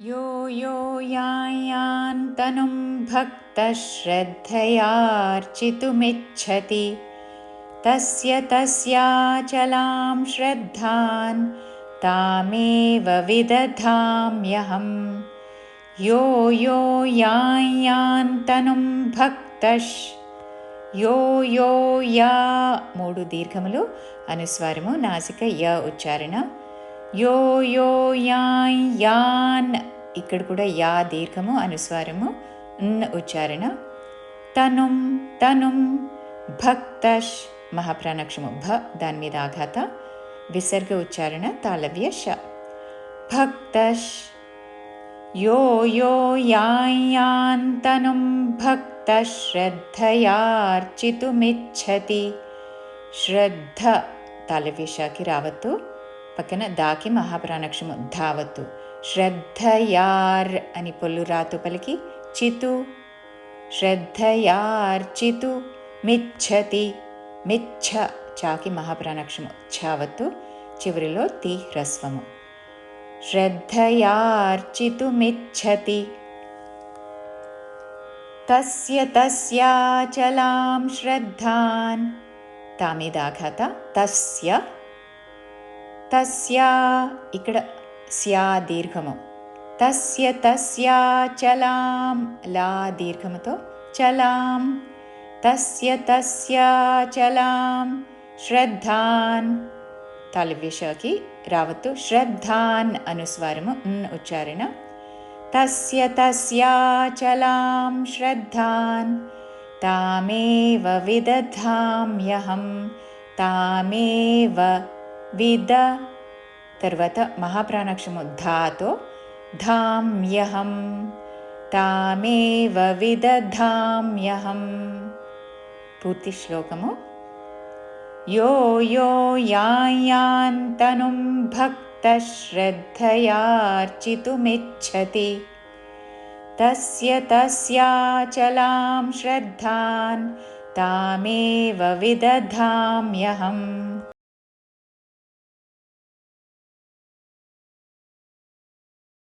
यो यो यायान्तनुं भक्तश्रद्धयार्चितुमिच्छति तस्य तस्याचलां श्रद्धां तामेव विदधाम्यहम् यो यो यायान्तनुं भक्तश् यो यो या మూడు దీర్ఘములు అనుస్వారము నాసిక య ఉచ్చారణ యో యో యాన్ యాన్ ఇక్కడ కూడా యా దీర్ఘము అనుస్వారము న్ ఉచ్చారణ తనుం తనుం భక్తష్ మహాప్రాణక్షము భ దాని మీద ఆఘాత విసర్గ ఉచ్చారణ తాళవ్య ష భక్తష్ यो यो यायान्तनुं भक्तश्रद्धयार्चितुमिच्छति శ్రద్ధ తాళవ్యషాకి రావద్దు పక్కన దాకి మహాప్రాణక్షము ధావత్తు. శ్రద్ధయార్ అని పొల్లు రాతు పలికి చితు శ్రద్ధయార్చితు మిచ్చతి మిచ్చ చాకి మహాప్రాణక్షము చావత్తు చివరిలో తి హ్రస్వము శ్రద్ధయార్చితు మిచ్చతి తస్య తస్యాచలాం శ్రద్ధాన్ తామిదాఘాత తస్య तस्या इकड स्या दीर्घमु। तस्य तस्या चलां ला दीर्घमतो चलां। तस्य तस्या चलां श्रद्धान्। तालिविशाखि रावत्तु श्रद्धान् अनुस्वारम् उच्चारण। तस्य तस्या चलां श्रद्धान्। तामेव विदधाम्यहं। तामेव విద తర్వాత మహాప్రాణాక్షము ధాతో ధామ్యహం తామేవ విదధామ్యహం పూర్తి శ్లోకము यो यो यायान्तनुं भक्तश्रद्धयार्चितुमिच्छति तस्य तस्याचलां श्रद्धां तामेव विदधाम्यहम्